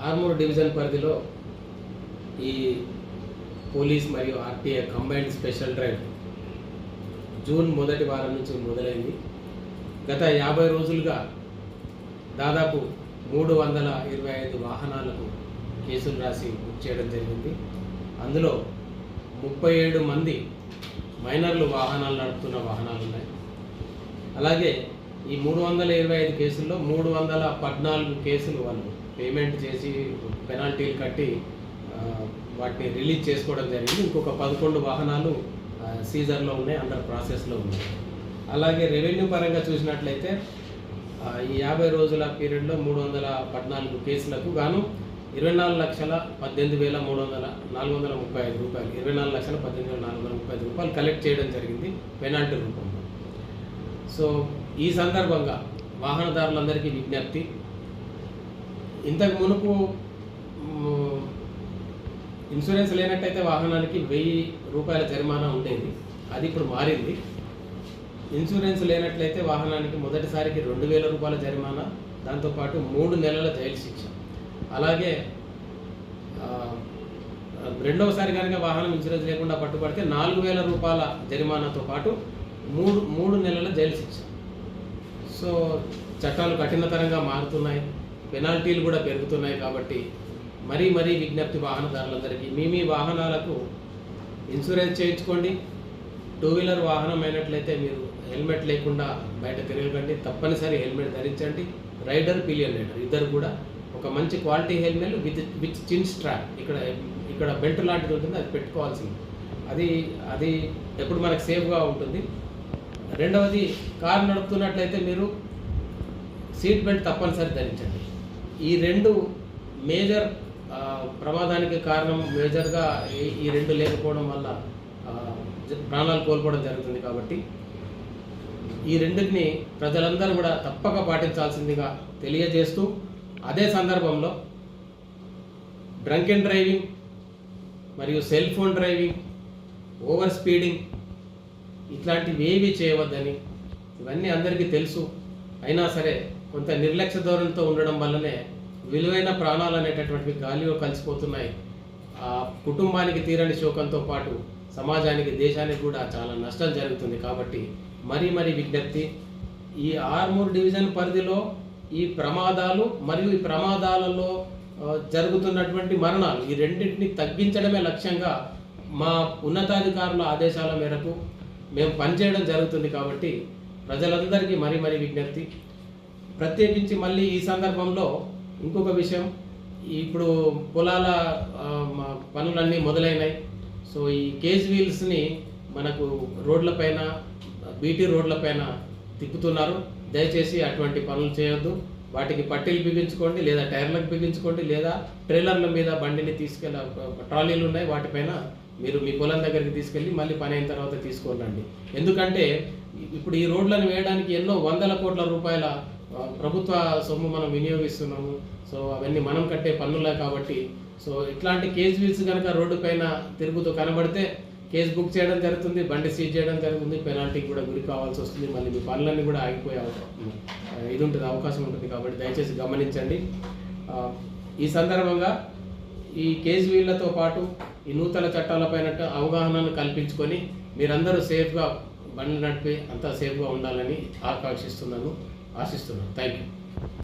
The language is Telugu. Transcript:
ఆర్మూర్ డివిజన్ పరిధిలో ఈ పోలీస్ మరియు RTA combined special drive June మొదటి వారం నుంచి మొదలైంది. గత యాభై రోజులుగా దాదాపు మూడు వందల ఇరవై ఐదు వాహనాలకు కేసులు రాసి బుక్ చేయడం జరిగింది. అందులో ముప్పై ఏడు మంది మైనర్లు వాహనాలు నడుపుతున్న వాహనాలు ఉన్నాయి. అలాగే ఈ మూడు వందల ఇరవై ఐదు కేసుల్లో మూడు వందల పద్నాలుగు కేసులు వాళ్ళు పేమెంట్ చేసి పెనాల్టీలు కట్టి వాటిని రిలీజ్ చేసుకోవడం జరిగింది. ఇంకొక పదకొండు వాహనాలు సీజర్లో ఉన్నాయి అండర్ ప్రాసెస్లో ఉన్నాయి. అలాగే రెవెన్యూ పరంగా చూసినట్లయితే ఈ యాభై రోజుల పీరియడ్లో మూడు వందల పద్నాలుగు కేసులకు గాను ఇరవై నాలుగు లక్షల పద్దెనిమిది వేల మూడు వందల నాలుగు వందల ముప్పై ఐదు రూపాయలు ఇరవై నాలుగు లక్షల పద్దెనిమిది వేల నాలుగు వందల ముప్పై ఐదు రూపాయలు కలెక్ట్ చేయడం జరిగింది పెనాల్టీ రూపంలో. సో ఈ సందర్భంగా వాహనదారులందరికీ విజ్ఞప్తి. ఇంతకు మునుపు ఇన్సూరెన్స్ లేనట్టయితే వాహనానికి వెయ్యి రూపాయల జరిమానా ఉండేది. అది ఇప్పుడు మారింది. ఇన్సూరెన్స్ లేనట్లయితే వాహనానికి మొదటిసారికి రెండు వేల రూపాయల జరిమానా దాంతోపాటు మూడు నెలల జైలు శిక్ష. అలాగే రెండవసారి కనుక వాహనం ఇన్సూరెన్స్ లేకుండా పట్టుబడితే నాలుగు వేల రూపాయల జరిమానాతో పాటు మూడు మూడు నెలల జైలు శిక్ష. సో చట్టాలు కఠినతరంగా మారుతున్నాయి. పెనాల్టీలు కూడా పెరుగుతున్నాయి కాబట్టి మరీ మరీ విజ్ఞప్తి వాహనదారులందరికీ మీ మీ వాహనాలకు ఇన్సూరెన్స్ చేయించుకోండి. టూ వీలర్ వాహనం అయినట్లయితే మీరు హెల్మెట్ లేకుండా బయట తిరగకండి. తప్పనిసరి హెల్మెట్ ధరించండి. రైడర్ పిలియన్ రైడర్ ఇద్దరు కూడా ఒక మంచి quality helmet with with chin strap. ఇక్కడ ఇక్కడ బెల్ట్ లాంటిది ఉంటుంది అది పెట్టుకోవాల్సింది. అది అది ఎప్పుడు మనకు సేఫ్గా ఉంటుంది. రెండవది కారు నడుపుతున్నట్లయితే మీరు సీట్ బెల్ట్ తప్పనిసరి ధరించండి. ఈ రెండు మేజర్ ప్రమాదానికి కారణం మేజర్గా ఈ- రెండు లేకపోవడం వల్ల ప్రాణాలు కోల్పోవడం జరుగుతుంది కాబట్టి ఈ రెండింటిని ప్రజలందరూ కూడా తప్పక పాటించాల్సిందిగా తెలియజేస్తూ అదే సందర్భంలో డ్రంక్ అండ్ డ్రైవింగ్ మరియు cell phone driving over speeding ఇట్లాంటివి ఏవి చేయవద్దని ఇవన్నీ అందరికీ తెలుసు. అయినా సరే కొంత నిర్లక్ష్య ధోరణితో ఉండడం వల్లనే విలువైన ప్రాణాలు అనేటటువంటివి గాలిలో కలిసిపోతున్నాయి. ఆ కుటుంబానికి తీరని శోకంతో పాటు సమాజానికి దేశానికి కూడా చాలా నష్టం జరుగుతుంది కాబట్టి మరీ మరీ విజ్ఞప్తి. ఈ ఆర్మూర్ డివిజన్ పరిధిలో ఈ ప్రమాదాలు మరియు ఈ ప్రమాదాలలో జరుగుతున్నటువంటి మరణాలు ఈ రెండింటిని తగ్గించడమే లక్ష్యంగా మా ఉన్నతాధికారుల ఆదేశాల మేరకు మేము పనిచేయడం జరుగుతుంది కాబట్టి ప్రజలందరికీ మరీ మరీ విజ్ఞప్తి. ప్రత్యేకించి మళ్ళీ ఈ సందర్భంలో ఇంకొక విషయం. ఇప్పుడు పొలాల పనులన్నీ మొదలైనాయి. సో ఈ కేజ్ వీల్స్ని మనకు రోడ్లపైన బీటీ రోడ్లపైన తిప్పుతున్నారు. దయచేసి అటువంటి పనులు చేయొద్దు. వాటికి పట్టీలు బిగించుకోండి లేదా టైర్లకు బిగించుకోండి లేదా ట్రైలర్ల మీద బండిని తీసుకెళ్ళ ట్రాలీలు ఉన్నాయి. వాటిపైన మీరు మీ పొలం దగ్గరికి తీసుకెళ్ళి మళ్ళీ పని అయిన తర్వాత తీసుకోనండి ఎందుకంటే ఇప్పుడు ఈ రోడ్లను వేయడానికి ఎన్నో వందల కోట్ల రూపాయల ప్రభుత్వ సొమ్ము మనం వినియోగిస్తున్నాము. సో అవన్నీ మనం కట్టే పన్నులే కాబట్టి. సో ఇట్లాంటి కేజ్ వీల్స్ కనుక రోడ్డు పైన తిరుగుతూ కనబడితే కేసు బుక్ చేయడం జరుగుతుంది బండి సీజ్ చేయడం జరుగుతుంది పెనాల్టీకి కూడా గురి కావాల్సి వస్తుంది. మళ్ళీ మీ పనులన్నీ కూడా ఆగిపోయే ఇది ఉంటుంది అవకాశం ఉంటుంది కాబట్టి దయచేసి గమనించండి. ఈ సందర్భంగా ఈ కేజ్ వీళ్ళతో పాటు ఈ నూతన చట్టాలపైన అవగాహనను కల్పించుకొని మీరందరూ సేఫ్గా బండి నడిపి అంతా సేఫ్గా ఉండాలని ఆకాంక్షిస్తున్నాను ఆశిస్తున్నాను. Thank you